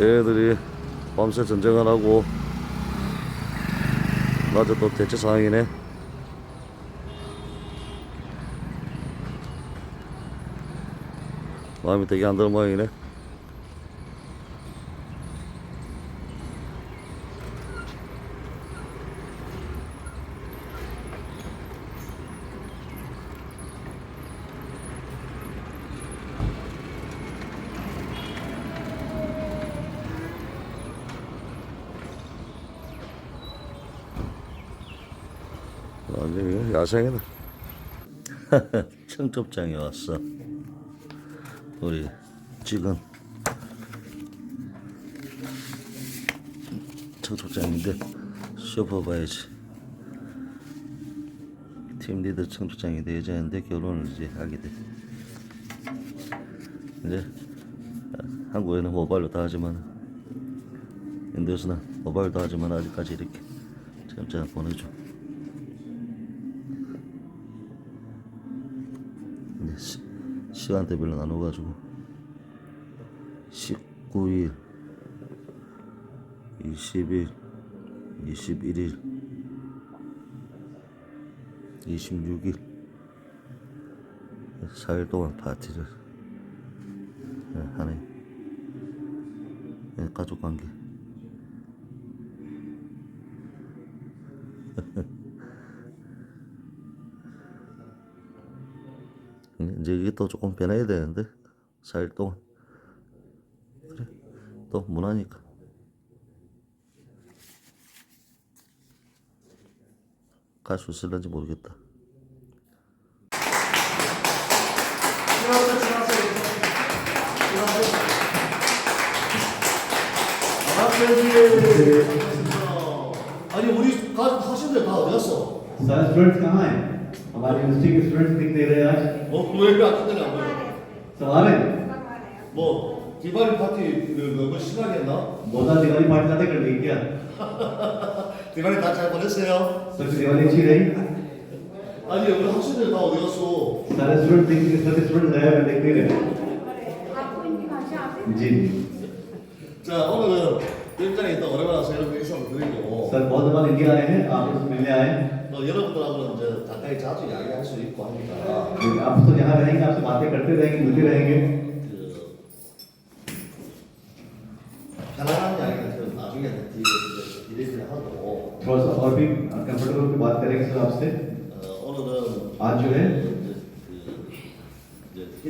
얘네들이 밤새 전쟁을 하고 낮에 또 대체 상황이네. 마음이 되게 안 드는 모양이네. 완전히 야생이다. 청첩장에 왔어. 우리 지금 청첩장인데 쇼퍼 봐야지. 팀 리더 청첩장인데 여자인데 결혼을 이제 하게 돼. 이제 한국에는 모바일로 다 하지만 인도에서는 모바일도 하지만 아직까지 이렇게 청첩장 보내줘. 시, 시간대별로 나눠가지고. 19일, 20일, 21일, 26일. 4일 동안 파티를 예, 하네. 예, 가족관계 이제 이게 또 조금 변해야 되는데 4일 동안 그래 또 무난하니까. 갈 수 있을런지 모르겠다. 아니 우리 가족 하신 데다 어디 갔어? 나 그럴 때가 हमारी यूनिवर्सिटी के स्टूडेंट्स दिख नहीं रहे आज 어왜 학생들이 안 보여? सब आ रहे हैं 뭐 디바리 파티를 너무 심하게 했나? बहुत दिवाली पार्टी ज्यादा कर दी क्या 디바리 다 잘 보냈어요? सबकी दिवाली अच्छी रही 아니 우리 학생들 다 어디 갔어? सारे स्टूडेंट दिख सारे स्टूडेंट गए हैं दिख नहीं रहे आपको इनकी भाषा आती जी जी 자 오늘은 일장에 있다 오랜만에 와서 여러분 인사를 드리고 सर बहुत दिन बाद इंडिया आए हैं आप लोग मिलने आए हैं 또 여러분들하고는 이제 가까이 자주 이야기할 수 있고 하니까 आप तो यहाँ रहेंगे आपसे बातें करते रहेंगे मिलते रहेंगे 그 편안한 이야기는 그 나중에 뒤에 뒤에 하고 थोड़ा सा और भी कंफर्टेबल की बात करेंगे सर आपसे 어, 오늘은 आज जो है 이제 그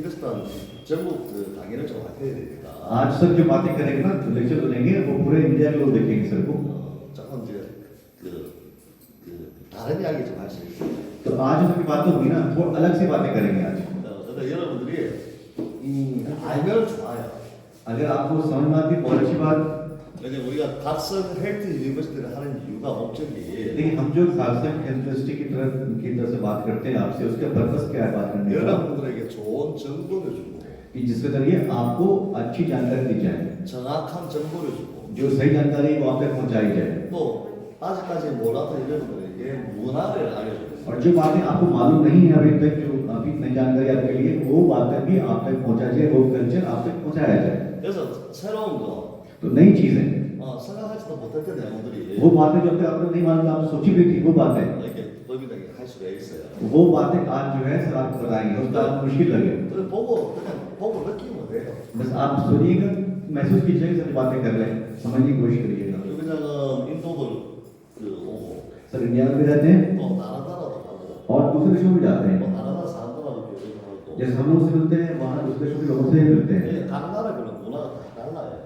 이제 히드스탄 전국 그 강의를 좀 해야 되니까 आज सर जो बातें करेंगे ना लेक्चर सुनेंगे वो पूरे इंडिया के लोग देखेंगे सर को 어, 조금 이제 그, 그 다른 이야기 좀 할 수 있어요. तो आज जो बात होगी ना वो अलग सी बातें करेंगे आज 어, 근데 여러분들이 음, 알면 좋아요. अगर आपको समझ में आती है बहुत अच्छी बात 왜냐 우리가 갓슨 헬트 유니버시티를 하는 이유가 목적이 लेकिन हम जो खालसा यूनिवर्सिटी की तरफ की तरफ से बात करते हैं आपसे उसका पर्पस क्या है बात करने का 여러분들에게 좋은 정보를 주고 कि जिसके जरिए आपको अच्छी जानकारी दी जाए 정확한 정보를 주고 जो सही जानकारी है वो आप तक पहुंचाई जाए 또 아직까지 몰랐던 여러분들에게 문화를 알려주고 और जो बातें आपको मालूम नहीं है अभी तक जो अभी नई जानकारी आपके लिए वो बातें भी आप तक पहुंचाई जाए वो कल्चर आप तक पहुंचाया जाए 그래서 새로운 거 तो नई चीजें वो बातें जो आपने नहीं मालूम आपने सोची भी थी वो बातें। वो बातें आज जो है सर आपको बताएँगे उसका आपको मुश्किल लगे बस आप सुनिएगा महसूस कीजिएगा सर बातें कर रहे हैं। समझने की कोशिश करिएगा। सर इंडिया में भी रहते हैं। और दूसरे देशों में जाते हैं। जैसे हम लोग से मिलते हैं वहाँ दूसरे देशों के लोगों से मिलते हैं।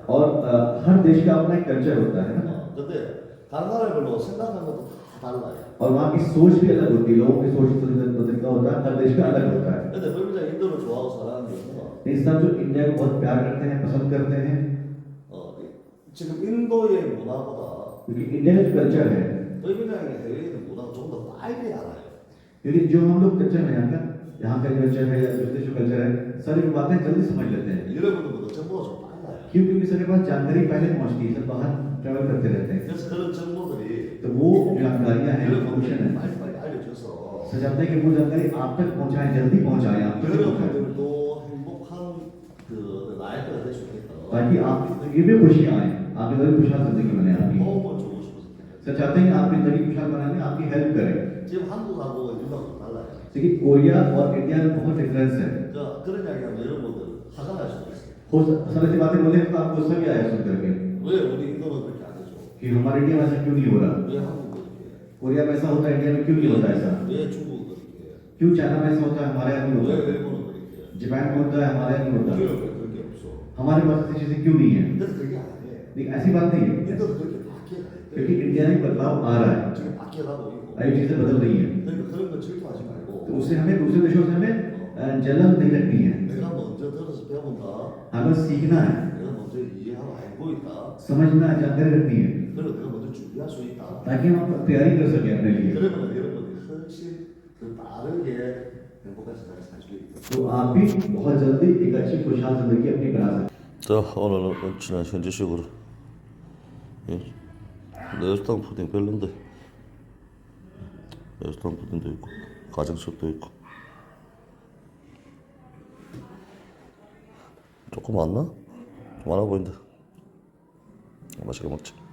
और हर देश का अपना एक कल्चर होता है और वहाँ की सोच भी अलग होती है लोगों की सोच तरीका होता है हर देश का अलग होता है। सब जो इंडिया को बहुत प्यार करते हैं पसंद करते हैं। क्योंकि इंडिया का कल्चर है क्योंकि जो हम लोग कल्चर है यहाँ का यहाँ का कल्चर है या दूसरे जो कल्चर है सारी बातें जल्दी समझ लेते हैं। क्यों क्योंकि सबके पास जानकारी पहले पहुँचती है सब बाहर ट्रैवल करते रहते हैं 그래서 그런 정보들이 तो वो जानकारियाँ हैं इन्फॉर्मेशन 여러분들이 है 빨리빨리 알려줘서 सर चाहते हैं कि वो जानकारी आप तक पहुँचाए जल्दी पहुँचाए आप तक पहुँचाए 여러분들도 행복한 그 나이가 될 수 있겠다. ताकि आपकी जिंदगी ये भी खुशियाँ आए आपकी ज़िंदगी खुशहाल जिंदगी बने आपकी 도움을 주고 싶어서 सर चाहते हैं कि आपकी जिंदगी खुशहाल बनाने आपकी हेल्प करें 지금 한국하고 유럽하고 달라요. देखिए कोरिया और इंडिया में बहुत डिफरेंस है 저 그런 이야기하면 여러분들 화가 날 수도 있어요. हो सर ऐसी बातें बोले तो गुस्सा भी आया सुन करके। कि हमारे इंडिया में ऐसा क्यों नहीं हो रहा? कोरिया में ऐसा होता है इंडिया में क्यों नहीं होता ऐसा? क्यों चाइना में ऐसा होता है हमारे यहाँ नहीं होता जापान में होता है हमारे यहाँ नहीं होता हमारे पास ऐसी चीज़ें क्यों नहीं है? ऐसी बात नहीं है। क्योंकि इंडिया में बदलाव आ रहा है। आई चीज़ें बदल रही है। तो उससे हमें दूसरे देशों से हमें जलन नहीं लगनी है। 먼저 들어서 배운다. हमें सीखना है 내가 먼저 이해하고 알고 있다. समझना है जानकारी रखनी है 그리고 내가 먼저 준비할 수 있다. ताकि हम अपनी तैयारी कर सकें अपने लिए 그러면 여러분이 훨씬 더 빠르게 행복한 세상을 살 수 있다. तो आप भी बहुत जल्दी एक अच्छी खुशहाल जिंदगी अपनी बना सकते हैं 자 오늘은 지난 현지식으로 예. 내수당 푸딩 별론데 내수당 푸딩도 있고 가정식도 있고 조금 많나? 좀 많아 보인다 맛있게 먹자